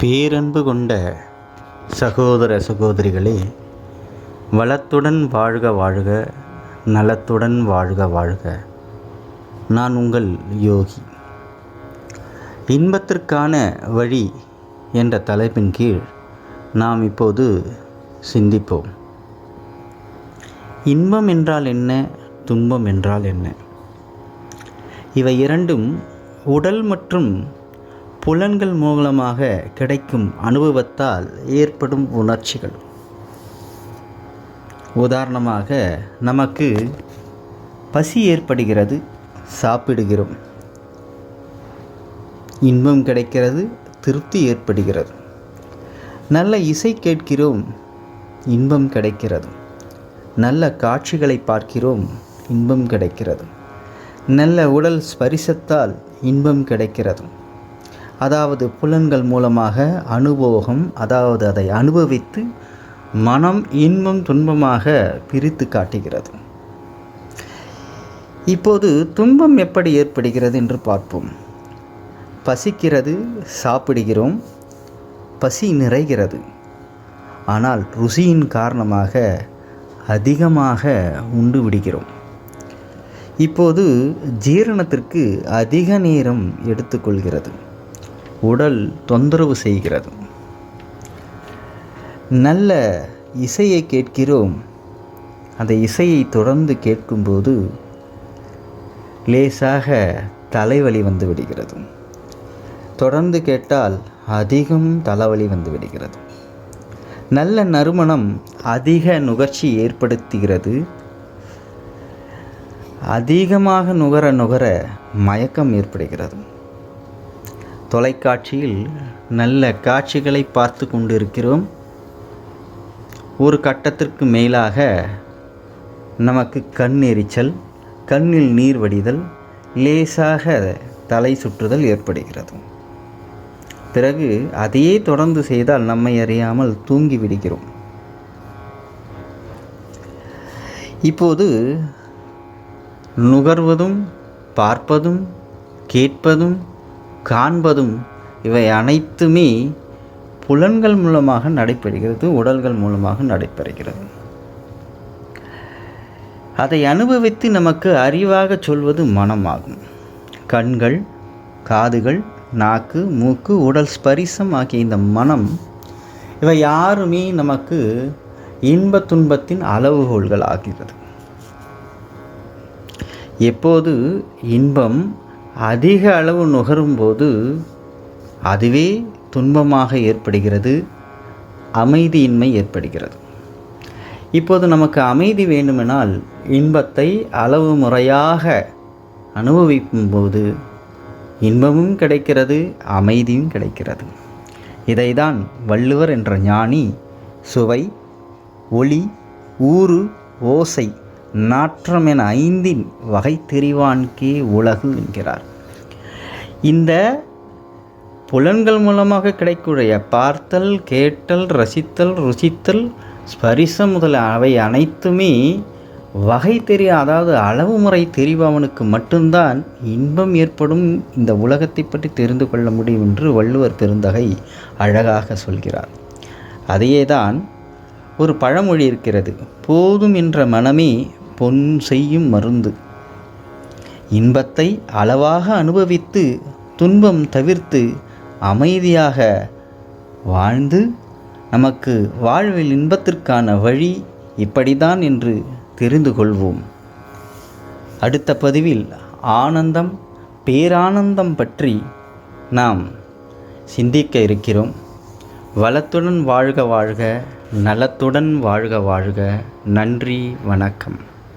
பேரன்பு கொண்ட சகோதர சகோதரிகளே வளத்துடன் வாழ்க வாழ்க நலத்துடன் வாழ்க வாழ்க. நான் உங்கள் யோகி. இன்பத்திற்கான வழி என்ற தலைப்பின் கீழ் நாம் இப்போது சிந்திப்போம். இன்பம் என்றால் என்ன? துன்பம் என்றால் என்ன? இவை இரண்டும் உடல் மற்றும் புலன்கள் மூலமாக கிடைக்கும் அனுபவத்தால் ஏற்படும் உணர்ச்சிகள். உதாரணமாக நமக்கு பசி ஏற்படுகிறது சாப்பிடுகிறோம். இன்பம் கிடைக்கிறது திருப்தி ஏற்படுகிறது. நல்ல இசை கேட்கிறோம் இன்பம் கிடைக்கிறது. நல்ல காட்சிகளை பார்க்கிறோம் இன்பம் கிடைக்கிறது. நல்ல உடல் ஸ்பரிசத்தால் இன்பம் கிடைக்கிறது. அதாவது புலன்கள் மூலமாக அனுபவம் அதாவது அதை அனுபவித்து மனம் இன்பம் துன்பமாக பிரித்து காட்டுகிறது. இப்போது துன்பம் எப்படி ஏற்படுகிறது என்று பார்ப்போம். பசிக்கிறது சாப்பிடுகிறோம் பசி நிறைகிறது. ஆனால் ருசியின் காரணமாக அதிகமாக உண்டு விடுகிறோம். இப்போது ஜீரணத்திற்கு அதிக நேரம் எடுத்துக்கொள்கிறது. உடல் தொந்தரவு செய்கிறது. நல்ல இசையை கேட்கிறோம். அந்த இசையை தொடர்ந்து கேட்கும்போது லேசாக தலைவலி வந்து விடுகிறது. தொடர்ந்து கேட்டால் அதிகம் தலைவலி வந்து விடுகிறது. நல்ல நறுமணம் அதிக நுகர்ச்சி ஏற்படுத்துகிறது. அதிகமாக நுகர நுகர மயக்கம் ஏற்படுகிறது. தொலைக்காட்சியில் நல்ல காட்சிகளை பார்த்து கொண்டிருக்கிறோம். ஒரு கட்டத்திற்கு மேலாக நமக்கு கண் எரிச்சல் கண்ணில் நீர் வடிதல் லேசாக தலை சுற்றுதல் ஏற்படுகிறது. பிறகு அதையே தொடர்ந்து செய்தால் நம்மை அறியாமல் தூங்கி விடுகிறோம். இப்போது நுகர்வதும் பார்ப்பதும் கேட்பதும் காண்பதும் இவை அனைத்துமே புலன்கள் மூலமாக நடைபெறுகிறது உடல்கள் மூலமாக நடைபெறுகிறது. அதை அனுபவித்து நமக்கு அறிவாக சொல்வது மனமாகும். கண்கள் காதுகள் நாக்கு மூக்கு உடல் ஸ்பரிசம் ஆகிய இந்த மனம் இவை யாருமே நமக்கு இன்ப துன்பத்தின் அளவுகோல்கள் ஆகிறது எப்போது இன்பம் அதிக அளவு நுகரும்போது அதுவே துன்பமாக ஏற்படுகிறது அமைதியின்மை ஏற்படுகிறது. இப்போது நமக்கு அமைதி வேண்டுமெனால் இன்பத்தை அளவு முறையாக அனுபவிக்கும்போது இன்பமும் கிடைக்கிறது அமைதியும் கிடைக்கிறது. இதைதான் வள்ளுவர் என்ற ஞானி சுவை ஒளி ஊறு ஓசை நாற்றம் என ஐந்தின் வகை தெரிவான்கே உலகு என்கிறார். இந்த புலன்கள் மூலமாக கிடைக்கூடிய பார்த்தல் கேட்டல் ரசித்தல் ருசித்தல் ஸ்பரிசம் முதல் அவை அனைத்துமே வகை தெரிய அதாவது அளவு முறை தெரிபவனுக்கு மட்டும்தான் இன்பம் ஏற்படும் இந்த உலகத்தை பற்றி தெரிந்து கொள்ள முடியும் என்று வள்ளுவர் பெருந்தகை அழகாக சொல்கிறார். அதையே தான் ஒரு பழமொழி இருக்கிறது. போதும் என்ற மனமே பொன் செய்யும் மருந்து. இன்பத்தை அளவாக அனுபவித்து துன்பம் தவிர்த்து அமைதியாக வாழ்ந்து நமக்கு வாழ்வில் இன்பத்திற்கான வழி இப்படிதான் என்று தெரிந்து கொள்வோம். அடுத்த பதிவில் ஆனந்தம் பேரானந்தம் பற்றி நாம் சிந்திக்க இருக்கிறோம். வளத்துடன் வாழ்க வாழ்க நலத்துடன் வாழ்க வாழ்க. நன்றி வணக்கம்.